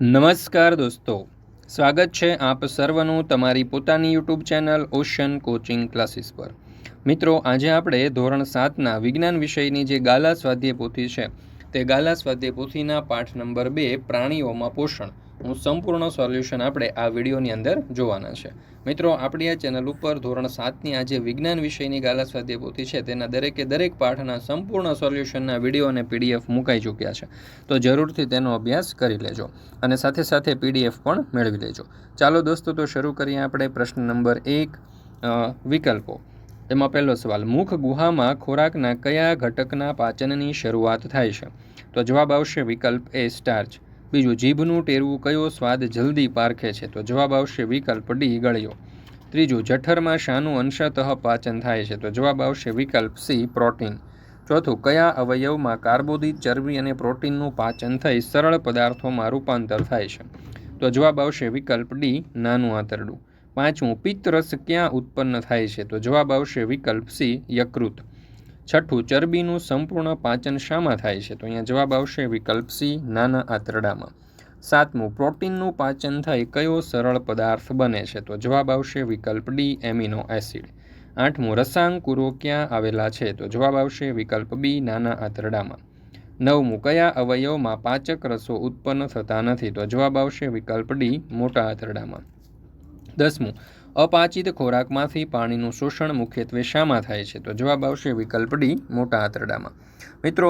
નમસ્કાર દોસ્તો. સ્વાગત છે આપ સર્વનું તમારી પોતાની YouTube channel ocean coaching classes પર. મિત્રો, આજે આપણે ધોરણ સાતના વિજ્ઞાન વિષયની જે ગાલા સ્વાધ્યાય પોથી છે, તે ગાલા સ્વાધ્યાય પોથીના પાઠ નંબર બે, પ્રાણીઓમાં પોષણ. હું સંપૂર્ણ સોલ્યુશન આપણે આ વિડીયોની અંદર જોવાના છે. મિત્રો, આપણી આ ચેનલ ઉપર ધોરણ સાતની આજે વિજ્ઞાન વિષયની ગાલા સ્વાધ્યાય છે, તેના દરેકે દરેક પાઠના સંપૂર્ણ સોલ્યુશનના વીડિયો અને પીડીએફ મુકાઈ ચૂક્યા છે. તો જરૂરથી તેનો અભ્યાસ કરી લેજો અને સાથે સાથે પીડીએફ પણ મેળવી લેજો. ચાલો દોસ્તો, તો શરૂ કરીએ આપણે પ્રશ્ન નંબર એક વિકલ્પો. એમાં પહેલો સવાલ, મુખ ગુહામાં ખોરાકના કયા ઘટકના પાચનની શરૂઆત થાય છે? તો જવાબ આવશે વિકલ્પ એ સ્ટાર્ચ. બીજું, જીભનું ટેરવું કયો સ્વાદ જલ્દી પારખે છે? તો જવાબ આવશે વિકલ્પ ડી, ગળ્યો. ત્રીજું, જઠરમાં શાનું અંશતઃ પાચન થાય છે. તો જવાબ આવશે વિકલ્પ સી, પ્રોટીન. ચોથું, કયા અવયવમાં કાર્બોદિત ચરબી અને પ્રોટીનનું પાચન થઈ સરળ પદાર્થોમાં રૂપાંતર થાય છે? તો જવાબ આવશે વિકલ્પ ડી, નાનું આંતરડું. પાંચમું પિત્તરસ ક્યાં ઉત્પન્ન થાય છે? તો જવાબ આવશે વિકલ્પ સી, યકૃત. છઠ્ઠું, ચરબીનું સંપૂર્ણ પાચન શામાં થાય છે? તો અહીંયા જવાબ આવશે વિકલ્પ સી, નાના આંતરડામાં. સાતમું, પ્રોટીનનું પાચન થઈ કયો સરળ પદાર્થ બને છે? તો જવાબ આવશે વિકલ્પ ડી, એમિનો એસિડ. આઠમું, રસાંકુરો ક્યાં આવેલા છે? તો જવાબ આવશે વિકલ્પ બી, નાના આંતરડામાં. નવમું, કયા અવયવમાં પાચક રસો ઉત્પન્ન થતા નથી? તો જવાબ આવશે વિકલ્પ ડી, મોટા આંતરડામાં. દસમું અપાચિત ખોરાકમાંથી પાણીનું શોષણ મુખ્યત્વે શામાં થાય છે, તો જવાબ આવશે વિકલ્પ ડી, મોટા આંતરડામાં. મિત્રો,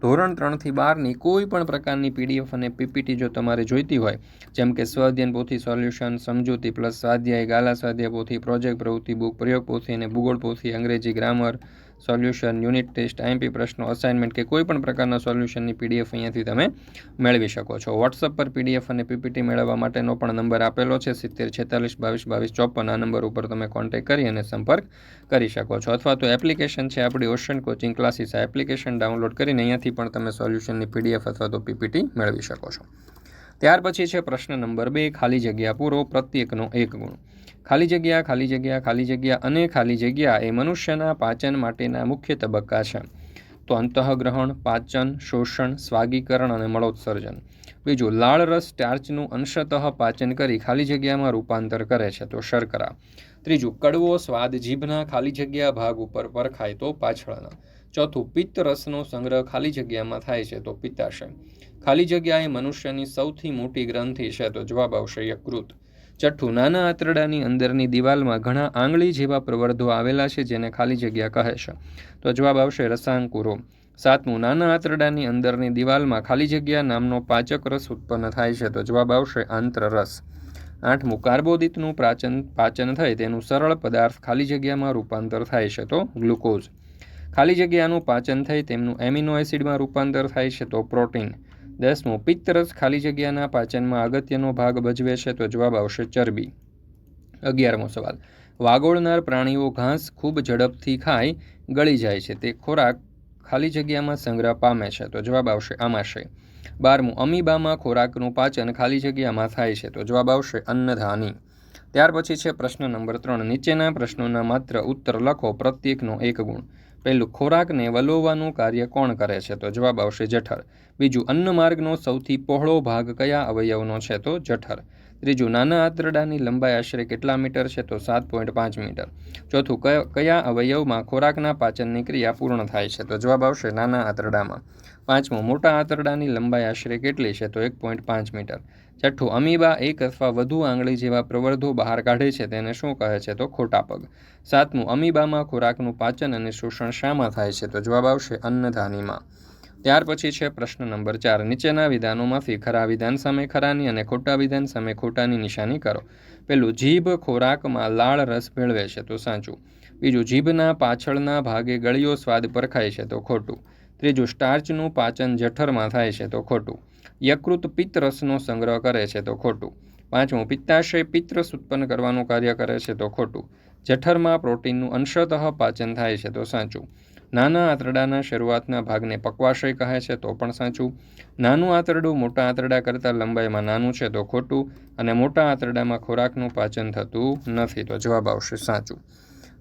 ધોરણ ત્રણથી બારની કોઈ પણ પ્રકારની પીડીએફ અને પીપીટી જો તમારે જોઈતી હોય, જેમ કે સ્વાધ્યાયન પોથી સોલ્યુશન, સમજૂતી પ્લસ સ્વાધ્યાય, ગાલા સ્વાધ્યાય પોથી પ્રોજેક્ટ પ્રવૃત્તિ, બુક પ્રયોગ પોથી અને ભૂગોળ પોથી, અંગ્રેજી grammar solution, unit test IMP પ્રશ્નો અસાઇનમેન્ટ કે કોઈ પણ પ્રકારના સોલ્યુશનની પીડીએફ અહીંયાથી તમે મેળવી શકો છો. વોટ્સઅપ પર પીડીએફ અને પીપીટી મેળવવા માટેનો પણ નંબર આપેલો છે, સિત્તેર, છેતાલીસ, બાવીસ બાવીસ, ચોપન, આ નંબર ઉપર તમે કોન્ટેક્ટ કરી અને સંપર્ક કરી શકો છો. અથવા તો એપ્લિકેશન છે આપણી ઓશન કોચિંગ ક્લાસીસ આ એપ્લિકેશન ડાઉનલોડ કરીને અહીંયાથી પણ તમે સોલ્યુશનની પીડીએફ અથવા તો પીપીટી મેળવી શકો છો. ત્યાર પછી છે પ્રશ્ન નંબર બે, ખાલી જગ્યા પૂરો, પ્રત્યેકનો એક ગુણ. ખાલી જગ્યા ખાલી જગ્યા ખાલી જગ્યા અને ખાલી જગ્યા એ મનુષ્યના પાચન માટેના મુખ્ય તબક્કા છે. તો અંતઃગ્રહણ, પાચન, શોષણ, સ્વાગીકરણ અને મળોત્સર્જન. બીજું, લાળ રસ સ્ટાર્ચનું અંશતઃ પાચન કરી ખાલી જગ્યામાં રૂપાંતર કરે છે, તો શર્કરા. ત્રીજું, કડવો સ્વાદ જીભના ખાલી જગ્યા ભાગ ઉપર પરખાય, તો પાછળના. ચોથું, પિત્ત રસનો સંગ્રહ ખાલી જગ્યામાં થાય છે, તો પિત્તાશય. ખાલી જગ્યા એ મનુષ્યની સૌથી મોટી ગ્રંથિ છે, તો જવાબ આવશે યકૃત. છઠ્ઠું નાના આંતરડાની અંદરની દિવાલમાં ઘણા આંગળી જેવા પ્રવર્ધો આવેલા છે જેને ખાલી જગ્યા કહે છે. તો જવાબ આવશે રસાંકુરો. સાતમું, નાના આંતરડાની અંદરની દિવાલમાં ખાલી જગ્યા નામનો પાચક રસ ઉત્પન્ન થાય છે. તો જવાબ આવશે આંતરરસ. આઠમું, કાર્બોદિતનું પાચન પાચન થાય તેનું સરળ પદાર્થ ખાલી જગ્યામાં રૂપાંતર થાય છે. તો ગ્લુકોઝ. ખાલી જગ્યાનું પાચન થઈ તેમનું એમિનો એસિડમાં રૂપાંતર થાય છે. તો પ્રોટીન. દસમું પિત્તરસ ખાલી જગ્યાના પાચનમાં અગત્યનો ભાગ ભજવે છે તો જવાબ આવશે ચરબી. અગિયારમો સવાલ. વાગોળનાર પ્રાણીઓ ઘાસ ખૂબ ઝડપથી ખાય, ગળી જાય છે. તે ખોરાક ખાલી જગ્યામાં સંગ્રહ પામે છે તો જવાબ આવશે આમાશય બારમું, અમીબામાં ખોરાકનું પાચન ખાલી જગ્યામાં થાય છે તો જવાબ આવશે અન્નધાની. ત્યાર પછી છે પ્રશ્ન નંબર ત્રણ. નીચેના પ્રશ્નોના માત્ર ઉત્તર લખો, પ્રત્યેકનો એક ગુણ. પહેલું ખોરાકને વલોવવાનું કાર્ય કોણ કરે છે? તો જવાબ આવશે જઠર. બીજું, અન્નમાર્ગનો સૌથી પહોળો ભાગ કયા અવયવનો છે? તો જઠર. ત્રીજું, નાના આંતરડાની લંબાઈ આશરે કેટલા મીટર છે? તો સાત પોઈન્ટ પાંચ મીટર. ચોથું, કયા અવયવમાં ખોરાકના પાચનની ક્રિયા પૂર્ણ થાય છે? તો જવાબ આવશે નાના આંતરડામાં. પાંચમું, મોટા આંતરડાની લંબાઈ આશરે કેટલી છે? તો એક પોઈન્ટ પાંચ મીટર. છઠ્ઠું અમીબા, એક અથવા વધુ આંગળી જેવા પ્રવર્ધો બહાર કાઢે છે, તેને શું કહે છે? તો ખોટા પગ. સાતમું, અમીબામાં ખોરાકનું પાચન અને શોષણ શામાં થાય છે? તો જવાબ આવશે અન્નધાનીમાં. ત્યાર પછી છે પ્રશ્ન નંબર ચાર. નીચેના વિધાનોમાંથી ખરા વિધાન સામે ખરાની અને ખોટા વિધાન સામે ખોટાની નિશાની કરો. પેલું, જીભ ખોરાકમાં લાળ રસ ભેળવે છે, તો સાચું. બીજું, જીભના પાછળના ભાગે ગળિયો સ્વાદ પરખાય છે, તો ખોટું. ત્રીજું, સ્ટાર્ચનું પાચન જઠરમાં થાય છે, તો ખોટું. યકૃત પિત્તરસનો સંગ્રહ કરે છે તો ખોટું. પાંચમું, પિત્તાશય પિત્તરસ ઉત્પન્ન કરવાનું કાર્ય કરે છે તો ખોટું. જઠરમાં પ્રોટીનનું અંશતઃ પાચન થાય છે તો સાચું. નાના આંતરડાના શરૂઆતના ભાગને પક્વાશય કહે છે તો પણ સાચું. નાનું આંતરડું મોટા આંતરડા કરતાં લંબાઈમાં નાનું છે તો ખોટું અને મોટા આંતરડામાં ખોરાકનું પાચન થતું નથી તો જવાબ આવશે સાચું.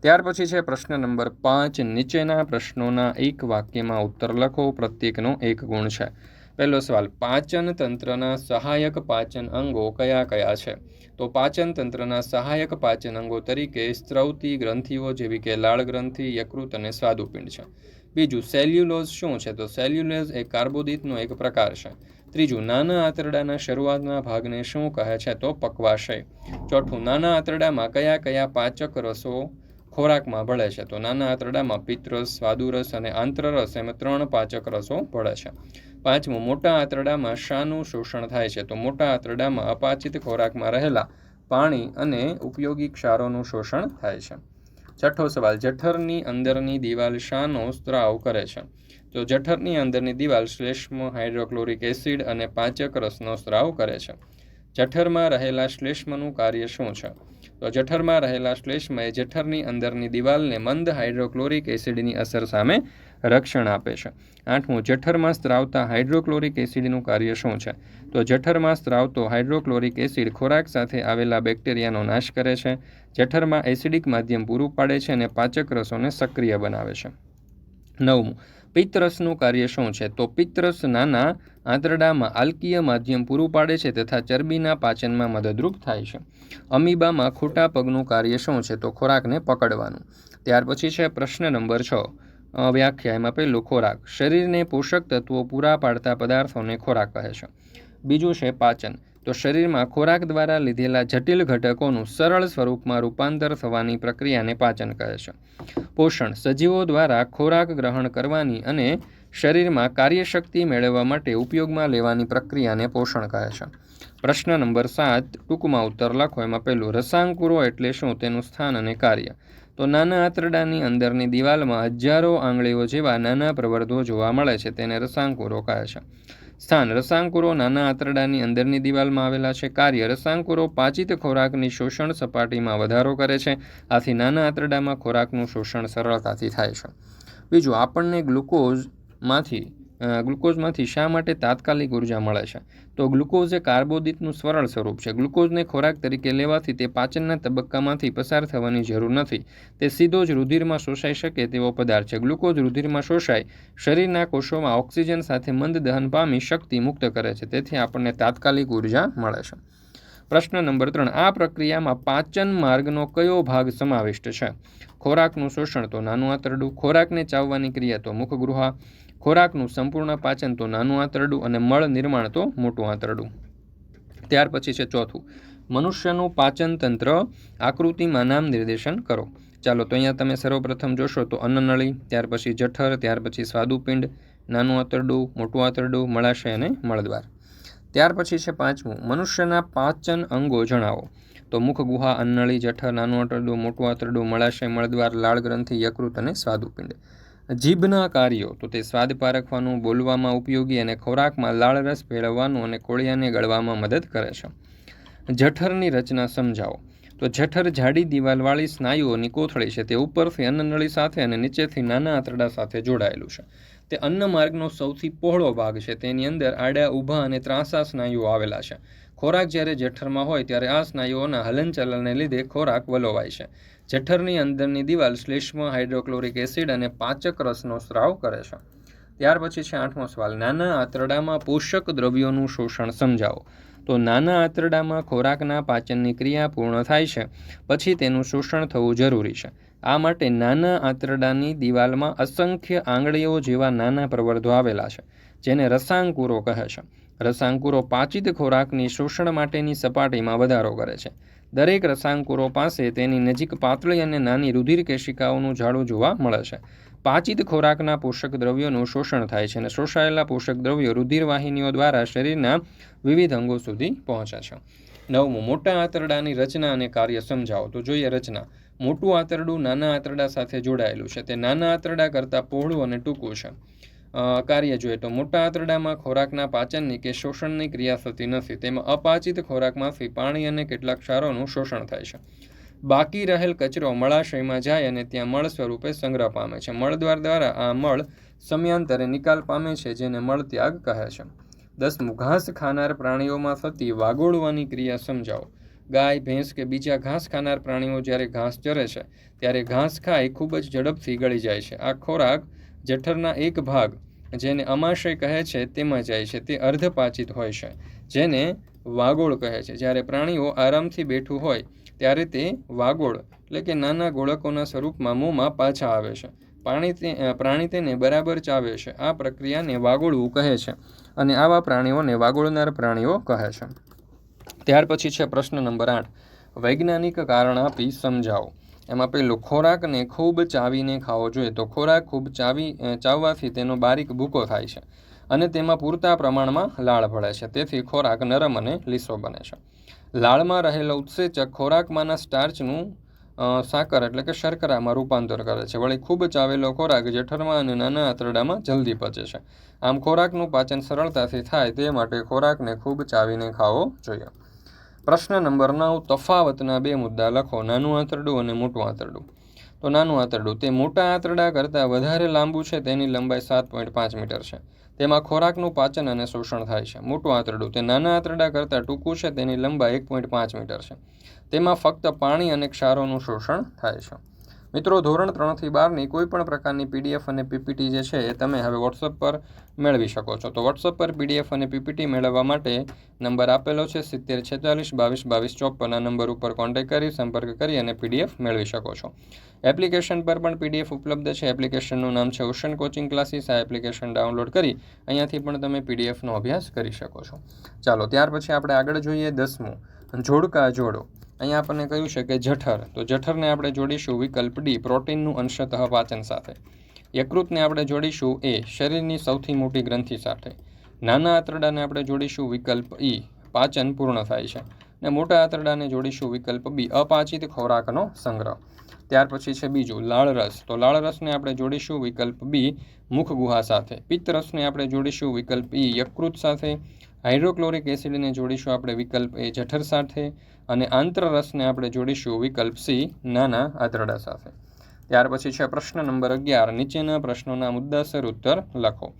ત્યાર પછી છે પ્રશ્ન નંબર પાંચ, નીચેના પ્રશ્નોના એક વાક્યમાં ઉત્તર લખો. પ્રત્યેકનો એક ગુણ છે. પહેલો સવાલ, પાચન તંત્રના સહાયક પાચન અંગો કયા કયા છે? તો પાચન તંત્રના સહાયક પાચન અંગો તરીકે સ્ત્રવતી ગ્રંથિઓ જેવી કે લાળ ગ્રંથિ, યકૃત અને સ્વાદુપિંડ છે. બીજું, સેલ્યુલોઝ શું છે? તો સેલ્યુલોઝ એ કાર્બોદિતનો એક પ્રકાર છે. ત્રીજું, નાના આંતરડાના શરૂઆતના ભાગને શું કહે છે? તો પકવાશય. ચોથું, નાના આંતરડામાં કયા કયા પાચક રસો ખોરાકમાં ભળે છે. તો નાના આંતરડામાં પિત્તરસ સ્વાદુરસ અને આંતરરસ એમ ત્રણ પાચક રસો ભળે છે. પાંચમું, મોટા આંતરડામાં શાનું શોષણ થાય છે. તો મોટા આંતરડામાં અપાચિત ખોરાકમાં રહેલા પાણી અને ઉપયોગી ક્ષારોનું શોષણ થાય છે. છઠ્ઠો સવાલ, જઠરની અંદરની દિવાલ શાનો સ્ત્રાવ કરે છે. તો જઠરની અંદરની દિવાલ શ્લેષ્મ હાઇડ્રોક્લોરિક એસિડ અને પાચક રસનો સ્ત્રાવ કરે છે. જઠરમાં રહેલા શ્લેષ્મનું કાર્ય શું છે? તો જઠરમાં રહેલા શ્લેષ્મ એ જઠરની અંદરની દિવાલને મંદ હાઇડ્રોક્લોરિક એસિડની અસર સામે રક્ષણ આપે છે. આઠમું, જઠરમાં સ્ત્રાવતા હાઇડ્રોક્લોરિક એસિડનું કાર્ય શું છે? તો જઠરમાં સ્ત્રાવતો હાઇડ્રોક્લોરિક એસિડ ખોરાક સાથે આવેલા બેક્ટેરિયાનો નાશ કરે છે. જઠરમાં એસિડિક માધ્યમ પૂરું પાડે છે અને પાચક રસોને સક્રિય બનાવે છે. નવમું પિત્તરસનું કાર્ય શું છે? તો પિત્તરસ નાના આંતરડામાં આલ્કીય માધ્યમ પૂરું પાડે છે તથા ચરબીના પાચનમાં મદદરૂપ થાય છે. અમીબામાં ખોટા પગનું કાર્ય શું છે? તો ખોરાકને પકડવાનું. ત્યાર પછી છે પ્રશ્ન નંબર છ. વ્યાખ્યા એમાં પહેલું ખોરાક. શરીરને પોષક તત્વો પૂરા પાડતા પદાર્થોને ખોરાક કહે છે. બીજું છે પાચન. તો શરીરમાં ખોરાક દ્વારા લીધેલા જટિલ ઘટકોનું સરળ સ્વરૂપમાં રૂપાંતર થવાની પ્રક્રિયાને પાચન કહે છે. પોષણ સજીવો દ્વારા ખોરાક ગ્રહણ કરવાની અને શરીરમાં કાર્યશક્તિ મેળવવા માટે ઉપયોગમાં લેવાની પ્રક્રિયાને પોષણ કહે છે. પ્રશ્ન નંબર સાત, ટૂંકમાં ઉત્તર લખો. એમાં પહેલું રસાંકુરો એટલે શું? તેનું સ્થાન અને કાર્ય. તો નાના આંતરડાની અંદરની દિવાલમાં હજારો આંગળીઓ જેવા નાના પ્રવર્ધો જોવા મળે છે. તેને રસાંકુરો કહે છે. સ્થાન રસાંકુરો નાના આંતરડાની અંદરની દિવાલમાં આવેલા છે. કાર્ય રસાંકુરો પાચિત ખોરાકની શોષણ સપાટીમાં વધારો કરે છે. આથી નાના આંતરડામાં ખોરાકનું શોષણ સરળતાથી થાય છે. બીજું, આપણને ગ્લુકોઝમાંથી ગ્લુકોઝમાંથી શા માટે તાત્કાલિક ઊર્જા મળે છે? તો ગ્લુકોઝ એ કાર્બોદિતનું સરળ સ્વરૂપ છે. ગ્લુકોઝને ખોરાક તરીકે લેવાથી તે પાચનના તબક્કામાંથી પસાર થવાની જરૂર નથી. તે સીધો જ રુધિરમાં શોષાઈ શકે તેવો પદાર્થ છે. ગ્લુકોઝ રુધિરમાં શોષાય શરીરના કોષોમાં ઓક્સિજન સાથે મંદ દહન પામી શક્તિ મુક્ત કરે છે. તેથી આપણને તાત્કાલિક ઊર્જા મળે છે. પ્રશ્ન નંબર ત્રણ. આ પ્રક્રિયામાં પાચન માર્ગનો કયો ભાગ સમાવિષ્ટ છે? ખોરાકનું શોષણ તો નાનું આંતરડું, ખોરાકને ચાવવાની ક્રિયા તો મુખગૃહા ખોરાકનું સંપૂર્ણ પાચન તો નાનું આંતરડું અને મળ નિર્માણ તો મોટું આંતરડું. ત્યાર પછી છે ચોથું. મનુષ્યનું પાચન તંત્ર આકૃતિમાં નામ નિર્દેશન કરો. ચાલો તો અહીંયા તમે સર્વપ્રથમ જોશો તો અન્નનળી, ત્યાર પછી જઠર, ત્યાર પછી સ્વાદુપિંડ, નાનું આંતરડું, મોટું આંતરડું, મળાશય અને મળદ્વાર. ત્યાર પછી છે પાંચમું. મનુષ્યના પાચન અંગો જણાવો. તો મુખ ગુહા અન્નળી જઠર, નાનું આંતરડું, મોટું આંતરડું, મળાશય, મળદ્વાર, લાળ ગ્રંથિ, યકૃત અને સ્વાદુપિંડ. જીભના કાર્યો. તો તે સ્વાદ પારખવાનું, બોલવામાં ઉપયોગી અને ખોરાકમાં લાળ રસ ભેળવવાનું અને કોળિયાને ગળવામાં મદદ કરે છે. જઠરની રચના સમજાવો. તો જઠર જાડી દિવાલવાળી સ્નાયુઓની કોથળી છે. તે ઉપરથી અન્નનળી સાથે અને નીચેથી નાના આંતરડા સાથે જોડાયેલું છે. તે અન્ન માર્ગનો સૌથી પહોળો ભાગ છે. તેની અંદર આડા, ઊભા અને ત્રાંસા સ્નાયુઓ આવેલા છે. ખોરાક જ્યારે જઠરમાં હોય, ત્યારે આ સ્નાયુઓના હલનચલનને લીધે ખોરાક વલોવાય છે. જઠરની અંદરની દિવાલ શ્લેષ્મ હાઇડ્રોક્લોરિક એસિડ અને પાચક રસનો સ્રાવ કરે છે. ત્યાર પછી છે આઠમો સવાલ. નાના આંતરડામાં પોષક દ્રવ્યોનું શોષણ સમજાવો. તો નાના આંતરડામાં ખોરાકના પાચનની ક્રિયા પૂર્ણ થાય છે. પછી તેનું શોષણ થવું જરૂરી છે. આ માટે નાના આંતરડાની દિવાલમાં અસંખ્ય આંગળીઓ જેવા નાના પ્રવર્ધો આવેલા છે, જેને રસાંકુરો કહે છે. રસાંકુરો પાચિત ખોરાકની શોષણ માટેની સપાટીમાં વધારો કરે છે. દરેક રસાંકુરો પાસે તેની નજીક પાતળી અને નાની રુધિર કેશિકાઓનું ઝાડું જોવા મળે છે. પાચિત ખોરાકના પોષક દ્રવ્યોનું શોષણ થાય છે અને શોષાયેલા પોષક દ્રવ્યો રુધિરવાહિનીઓ દ્વારા શરીરના વિવિધ અંગો સુધી પહોંચે છે. નવમું, મોટા આંતરડાની રચના અને કાર્ય સમજાવો. તો જોઈએ રચના. મોટું આંતરડું નાના આંતરડા સાથે જોડાયેલું છે. તે નાના આંતરડા કરતાં પહોળું અને ટૂંકું છે. કાર્ય જોઈએ તો મોટા આંતરડામાં ખોરાકના પાચનની કે શોષણની ક્રિયા થતી નથી. તેમાં અપાચિત ખોરાકમાંથી પાણી અને કેટલાક ક્ષારોનું શોષણ થાય છે. બાકી રહેલ કચરો મળાશયમાં જાય અને ત્યાં મળ સ્વરૂપે સંગ્રહ પામે છે. મળદ્વાર દ્વારા આ મળ સમયાંતરે નિકાલ પામે છે, જેને મળત્યાગ કહે છે. દસમું, ઘાસ ખાનાર પ્રાણીઓમાં થતી વાગોળવાની ક્રિયા સમજાવો. ગાય, ભેંસ કે બીજા ઘાસ ખાનાર પ્રાણીઓ જ્યારે ઘાસ ચરે છે, ત્યારે ઘાસ ખાઈ ખૂબ જ ઝડપથી ગળી જાય છે. આ ખોરાક જઠરના એક ભાગ જેને અમાશય કહે છે તેમાં જાય છે, તે અર્ધપાચિત હોય છે. જેને વાગોળ કહે છે. જ્યારે પ્રાણીઓ આરામથી બેઠું હોય, ત્યારે તે વાગોળ એટલે કે નાના ગોળકોના સ્વરૂપમાં મોંમાં પાછા આવે છે. પાણી તે પ્રાણી તેને બરાબર ચાવે છે. આ પ્રક્રિયાને વાગોળવું કહે છે અને આવા પ્રાણીઓને વાગોળનાર પ્રાણીઓ કહે છે. ત્યાર પછી છે પ્રશ્ન નંબર આઠ. વૈજ્ઞાનિક કારણ આપી સમજાવો. એમાં પેલું ખોરાકને ખૂબ ચાવીને ખાવો જોઈએ. તો ખોરાક ખૂબ ચાવી ચાવવાથી તેનો બારીક ભૂકો થાય છે અને તેમાં પૂરતા પ્રમાણમાં લાળ ભળે છે. તેથી ખોરાક નરમ અને લીસો બને છે. લાળમાં રહેલો ઉત્સેચક ખોરાકમાંના સ્ટાર્ચનું સાકર એટલે કે શર્કરામાં રૂપાંતર કરે છે. વળી ખૂબ ચાવેલો ખોરાક જઠરમાં અને નાના આંતરડામાં જલ્દી પચે છે. આમ ખોરાકનું પાચન સરળતાથી થાય તે માટે ખોરાકને ખૂબ ચાવીને ખાવો જોઈએ. પ્રશ્ન નંબર નવ, તફાવતના બે મુદ્દા લખો. નાનું આંતરડું અને મોટું આંતરડું. તો નાનું આંતરડું, તે મોટા આંતરડા કરતાં વધારે લાંબુ છે, તેની લંબાઈ સાત પોઈન્ટ પાંચ મીટર છે. તેમાં ખોરાકનું પાચન અને શોષણ થાય છે. મોટું આંતરડું, તે નાના આંતરડા કરતાં ટૂંકું છે, તેની લંબાઈ એક પોઈન્ટ પાંચ મીટર છે. તેમાં ફક્ત પાણી અને ક્ષારોનું શોષણ થાય છે. મિત્રો, ધોરણ ત્રણથી બારની કોઈ પણ પ્રકારની પીડીએફ અને પીપીટી જે છે એ તમે હવે વોટ્સઅપ પર મેળવી શકો છો. તો વોટ્સઅપ પર પીડીએફ અને પીપીટી મેળવવા માટે નંબર આપેલો છે સિત્તેર છેતાલીસ બાવીસ બાવીસ ચોપન. આ નંબર ઉપર કોન્ટેક્ટ કરી, સંપર્ક કરી અને પીડીએફ મેળવી શકો છો. એપ્લિકેશન પર પણ પીડીએફ ઉપલબ્ધ છે. એપ્લિકેશનનું નામ છે ઓશન કોચિંગ ક્લાસીસ. આ એપ્લિકેશન ડાઉનલોડ કરી અહીંયાથી પણ તમે પીડીએફનો અભ્યાસ કરી શકો છો. ચાલો, ત્યાર પછી આપણે આગળ જોઈએ દસમું. જોડકા જોડો. અહીંયા આપણને કહ્યું છે કે જઠર. તો જઠરને આપણે જોડીશું વિકલ્પ ડી, પ્રોટીનનું અંશતઃ પાચન સાથે. યકૃતને આપણે જોડીશું એ, શરીરની સૌથી મોટી ગ્રંથિ સાથે. નાના આંતરડાને આપણે જોડીશું વિકલ્પ ઈ, પાચન પૂર્ણ થાય છે. અને મોટા આંતરડાને જોડીશું વિકલ્પ બી, અપાચિત ખોરાકનો સંગ્રહ. ત્યાર પછી છે બીજું, લાળ રસ. તો લાળ રસને આપણે જોડીશું વિકલ્પ બી મુખ ગુહા સાથે. પિત્ત રસને આપણે જોડીશું વિકલ્પ ઈ, યકૃત સાથે. હાઇડ્રોક્લોરિક એસિડને જોડીશું આપણે વિકલ્પ એ જઠર સાથે અને આંતરરસને આપણે જોડીશું વિકલ્પ સી નાના આંતરડા સાથે. ત્યાર પછી છે પ્રશ્ન નંબર અગિયાર. નીચેના પ્રશ્નોના મુદ્દાસર ઉત્તર લખો.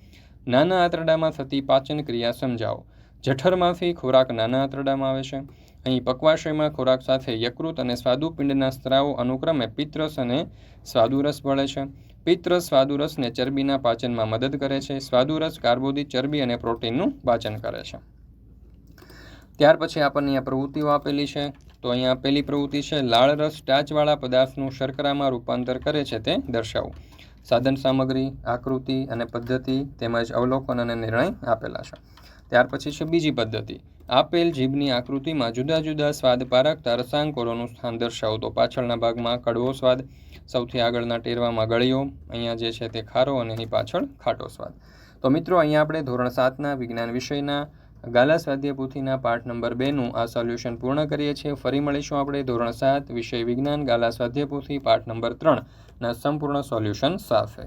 નાના આંતરડામાં થતી પાચન ક્રિયા સમજાવો. જઠરમાંથી ખોરાક નાના આંતરડામાં આવે છે. અહીં પક્વાશયમાં ખોરાક સાથે યકૃત અને સ્વાદુપિંડના સ્ત્રાવો અનુક્રમે પિત્તરસ અને સ્વાદુરસ ભળે છે. પિત્તરસ સ્વાદુરસને ચરબીના પાચનમાં મદદ કરે છે. સ્વાદુરસ કાર્બોદિત ચરબી અને પ્રોટીનનું પાચન કરે છે. ત્યાર પછી આપણને અહીંયા પ્રવૃત્તિઓ આપેલી છે. તો અહીંયા પહેલી પ્રવૃત્તિ છે, લાળ રસ સ્ટાચવાળા પદાર્થનું શર્કરામાં રૂપાંતર કરે છે તે દર્શાવવું સાધન સામગ્રી, આકૃતિ અને પદ્ધતિ તેમજ અવલોકન અને નિર્ણય આપેલા છે. ત્યાર પછી છે બીજી પદ્ધતિ. આપેલ જીભની આકૃતિમાં જુદા જુદા સ્વાદ પારખતા રસાંકોરોનું સ્થાન દર્શાવો. તો પાછળના ભાગમાં કડવો સ્વાદ, સૌથી આગળના ટેરવામાં ગળ્યો, અહીંયા જે છે તે ખારો અને અહીં પાછળ ખાટો સ્વાદ. તો મિત્રો, અહીંયા આપણે ધોરણ સાતના વિજ્ઞાન વિષયના ગાલા સ્વાધ્યાય પોથીના પાઠ નંબર બેનું આ સોલ્યુશન પૂર્ણ કરીએ છીએ. ફરી મળીશું આપણે ધોરણ સાત વિષય વિજ્ઞાન ગાલા સ્વાધ્યાય પોથી પાઠ નંબર ત્રણના સંપૂર્ણ સોલ્યુશન સાથે.